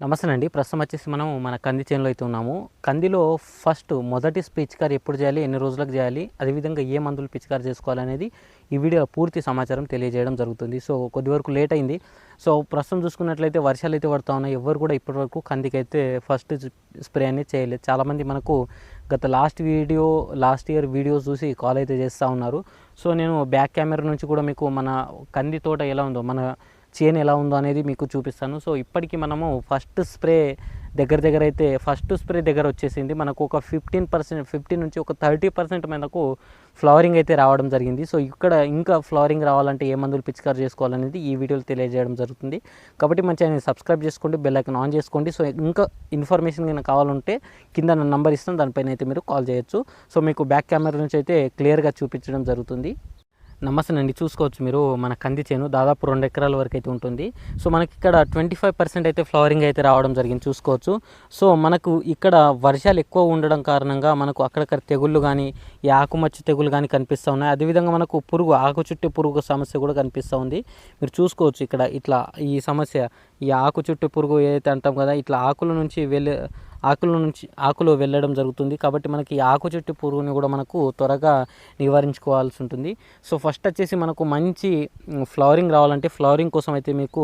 నమస్తే అండి. ప్రస్తుతం వచ్చేసి మనం మన కంది చేనులో అయితే ఉన్నాము. కందిలో ఫస్ట్ మొదటి పిచికారి ఎప్పుడు చేయాలి? ఎన్ని రోజులకు చేయాలి? అదేవిధంగా ఏ మందులు పిచికారి చేసుకోవాలనేది ఈ వీడియో పూర్తి సమాచారం తెలియజేయడం జరుగుతుంది. సో కొద్ది వరకు లేట్ అయింది. సో ప్రస్తుతం చూసుకున్నట్లయితే వర్షాలు అయితే పడుతూ ఉన్నాయి. ఎవరు కూడా ఇప్పటివరకు కందికైతే ఫస్ట్ స్ప్రే అనేది చేయలేదు. చాలామంది మనకు గత last video last year videos చూసి కాల్ అయితే చేస్తూ ఉన్నారు. సో నేను బ్యాక్ కెమెరా నుంచి కూడా మీకు మన కంది తోట ఎలా ఉందో మన చేను ఎలా ఉందో అనేది మీకు చూపిస్తాను. సో ఇప్పటికీ మనము ఫస్ట్ స్ప్రే దగ్గర దగ్గర అయితే ఫస్ట్ స్ప్రే దగ్గర వచ్చేసింది. మనకు ఒక ఫిఫ్టీన్ పర్సెంట్ ఫిఫ్టీన్ నుంచి ఒక థర్టీ పర్సెంట్ మనకు ఫ్లవరింగ్ అయితే రావడం జరిగింది. సో ఇక్కడ ఇంకా ఫ్లవరింగ్ రావాలంటే ఏ మందులు పిచికారు చేసుకోవాలనేది ఈ వీడియోలో తెలియజేయడం జరుగుతుంది. కాబట్టి మంచి ఛానల్ సబ్స్క్రైబ్ చేసుకోండి బెల్ ఐకన్ ఆన్ చేసుకోండి. సో ఇంకా ఇన్ఫర్మేషన్ కనుక కావాలంటే కింద నా నంబర్ ఇస్తాను దానిపైన అయితే మీరు కాల్ చేయొచ్చు. సో మీకు బ్యాక్ కెమెరా నుంచి అయితే క్లియర్గా చూపించడం జరుగుతుంది. నమస్తే అండి చూసుకోవచ్చు మీరు మన కంది చేను దాదాపు రెండు ఎకరాల వరకు అయితే ఉంటుంది. సో మనకి ఇక్కడ ట్వంటీ ఫైవ్ పర్సెంట్ అయితే ఫ్లవరింగ్ అయితే రావడం జరిగింది. చూసుకోవచ్చు. సో మనకు ఇక్కడ వర్షాలు ఎక్కువ ఉండడం కారణంగా మనకు అక్కడక్కడ తెగుళ్ళు కానీ ఈ ఆకుమచ్చ తెగులు కానీ కనిపిస్తూ ఉన్నాయి. అదేవిధంగా మనకు పురుగు ఆకు చుట్టూ పురుగు సమస్య కూడా కనిపిస్తూ ఉంది. మీరు చూసుకోవచ్చు ఇక్కడ ఇట్లా ఈ సమస్య ఈ ఆకు చుట్టూ పురుగు ఏదైతే అంటాం కదా ఇట్లా ఆకుల నుంచి వెళ్ళే ఆకుల నుంచి ఆకులు వెళ్ళడం జరుగుతుంది. కాబట్టి మనకి ఈ ఆకు చుట్టూ పురుగుని కూడా మనకు త్వరగా నివారించుకోవాల్సి ఉంటుంది. సో ఫస్ట్ వచ్చేసి మనకు మంచి ఫ్లవరింగ్ రావాలంటే ఫ్లవరింగ్ కోసం అయితే మీకు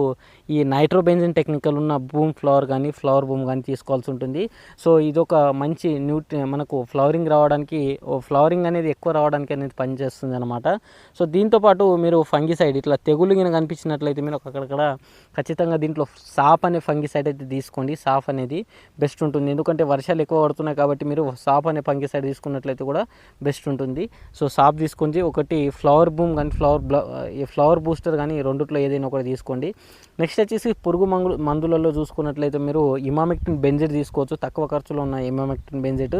ఈ నైట్రోబెంజిన్ టెక్నికల్ ఉన్న బూమ్ ఫ్లవర్ కానీ ఫ్లవర్ బూమ్ కానీ తీసుకోవాల్సి ఉంటుంది. సో ఇది ఒక మంచి న్యూట్రి మనకు ఫ్లవరింగ్ రావడానికి ఫ్లవరింగ్ అనేది ఎక్కువ రావడానికి అనేది పనిచేస్తుంది అనమాట సో దీంతోపాటు మీరు ఫంగిసైడ్ ఇట్లా తెగులు గిన కనిపించినట్లయితే మీరు అక్కడక్కడ ఖచ్చితంగా దీంట్లో సాఫ్ అనే ఫంగిసైడ్ అయితే తీసుకోండి. సాఫ్ అనేది బెస్ట్ ఉంటుంది. ఎందుకంటే వర్షాలు ఎక్కువ పడుతున్నాయి కాబట్టి మీరు సాఫ్ అనే ఫంగిసైడ్ తీసుకున్నట్లయితే కూడా బెస్ట్ ఉంటుంది. సో సాఫ్ తీసుకొని ఒకటి ఫ్లవర్ బూమ్ కానీ ఫ్లవర్ ఈ ఫ్లవర్ బూస్టర్ కానీ రెండుట్లో ఏదైనా ఒకటి తీసుకోండి. నెక్స్ట్ వచ్చేసి పురుగు మంగు మందులలో చూసుకున్నట్లయితే మీరు ఇమామెక్టిన్ బెంజెట్ తీసుకోవచ్చు. తక్కువ ఖర్చులో ఉన్న ఇమామెక్టిన్ బెంజెట్.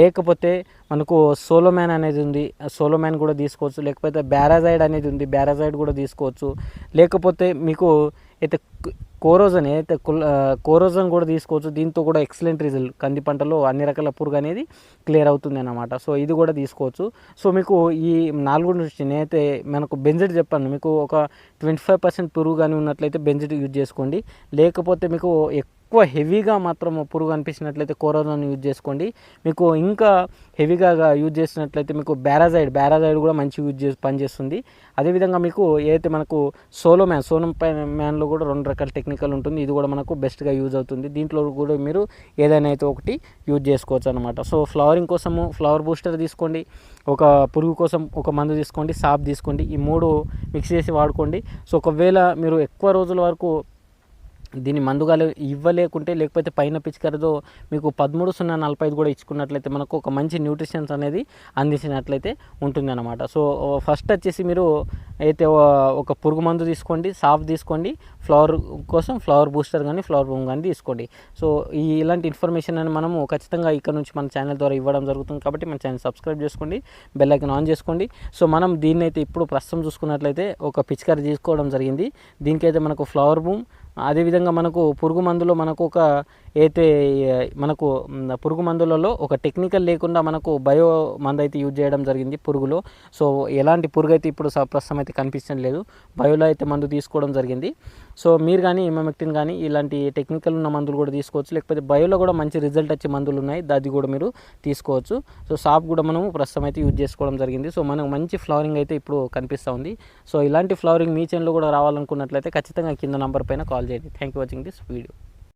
లేకపోతే మనకు సోలో మ్యాన్ అనేది ఉంది. సోలో మ్యాన్ కూడా తీసుకోవచ్చు. లేకపోతే బ్యారాజైడ్ అనేది ఉంది. బ్యారాజైడ్ కూడా తీసుకోవచ్చు. లేకపోతే మీకు అయితే కోరోజన్ ఏదైతే కోరోజన్ కూడా తీసుకోవచ్చు. దీంతో కూడా ఎక్సలెంట్ రిజల్ట్ కంది పంటలో అన్ని రకాల పురుగు అనేది క్లియర్ అవుతుంది అన్నమాట. సో ఇది కూడా తీసుకోవచ్చు. సో మీకు ఈ నాలుగు నుంచి నేనైతే మనకు బెంజెట్ చెప్పాను. మీకు ఒక ట్వంటీ ఫైవ్ పర్సెంట్ పురుగు కానీ ఉన్నట్లయితే బెంజెట్ యూజ్ చేసుకోండి. లేకపోతే మీకు ఎక్కువ ఎక్కువ హెవీగా మాత్రం పురుగు అనిపించినట్లయితే కోరోనాను యూజ్ చేసుకోండి. మీకు ఇంకా హెవీగా యూజ్ చేసినట్లయితే మీకు బ్యారాజైడ్ బ్యారాజైడ్ కూడా మంచి యూజ్ చేసి పనిచేస్తుంది. అదేవిధంగా మీకు ఏదైతే మనకు సోలో మ్యాన్ సోలో మ్యాన్లో కూడా రెండు రకాల టెక్నికల్ ఉంటుంది. ఇది కూడా మనకు బెస్ట్గా యూజ్ అవుతుంది. దీంట్లో కూడా మీరు ఏదైనా అయితే ఒకటి యూజ్ చేసుకోవచ్చు అనమాట సో ఫ్లవరింగ్ కోసము ఫ్లవర్ బూస్టర్ తీసుకోండి. ఒక పురుగు కోసం ఒక మందు తీసుకోండి సాప్ తీసుకోండి. ఈ మూడు మిక్స్ చేసి వాడుకోండి. సో ఒకవేళ మీరు ఎక్కువ రోజుల వరకు దీన్ని మందుగాలు ఇవ్వలేకుంటే లేకపోతే పైన పిచ్చికరదో మీకు పదమూడు సున్నా నలభై ఐదు కూడా ఇచ్చుకున్నట్లయితే మనకు ఒక మంచి న్యూట్రిషన్స్ అనేది అందించినట్లయితే ఉంటుంది అనమాట సో ఫస్ట్ వచ్చేసి మీరు అయితే ఒక పురుగు మందు తీసుకోండి సాఫ్ తీసుకోండి ఫ్లవర్ కోసం ఫ్లవర్ బూస్టర్ కానీ ఫ్లవర్ బూమ్ కానీ తీసుకోండి. సో ఈ ఇలాంటి ఇన్ఫర్మేషన్ అని మనము ఖచ్చితంగా ఇక్కడ నుంచి మన ఛానల్ ద్వారా ఇవ్వడం జరుగుతుంది కాబట్టి మన ఛానల్ సబ్స్క్రైబ్ చేసుకోండి బెల్ ఐకన్ ఆన్ చేసుకోండి. సో మనం దీన్ని అయితే ఇప్పుడు ప్రస్తుతం చూసుకున్నట్లయితే ఒక పిచికారి తీసుకోవడం జరిగింది. దీనికైతే మనకు ఫ్లవర్ బూమ్ అదేవిధంగా మనకు పురుగు మందులో మనకు ఒక అయితే మనకు పురుగు మందులలో ఒక టెక్నికల్ లేకుండా మనకు బయో మందు అయితే యూజ్ చేయడం జరిగింది పురుగులో. సో ఎలాంటి పురుగు అయితే ఇప్పుడు ప్రస్తుతం అయితే కనిపించడం లేదు. బయోలో అయితే మందు తీసుకోవడం జరిగింది. సో మీరు కానీ ఇమమెక్టిన్ కానీ ఇలాంటి టెక్నికల్ ఉన్న మందులు కూడా తీసుకోవచ్చు. లేకపోతే బయోలో కూడా మంచి రిజల్ట్ వచ్చే మందులు ఉన్నాయి. అది కూడా మీరు తీసుకోవచ్చు. సో సాప్ కూడా మనము ప్రస్తుతం అయితే యూజ్ చేసుకోవడం జరిగింది. సో మనకు మంచి ఫ్లవరింగ్ అయితే ఇప్పుడు కనిపిస్తూ ఉంది. సో ఇలాంటి ఫ్లవరింగ్ మీ చేనులో కూడా రావాలనుకున్నట్లయితే ఖచ్చితంగా కింద నంబర్ పైన కాల్ చేయండి. Thank you watching this video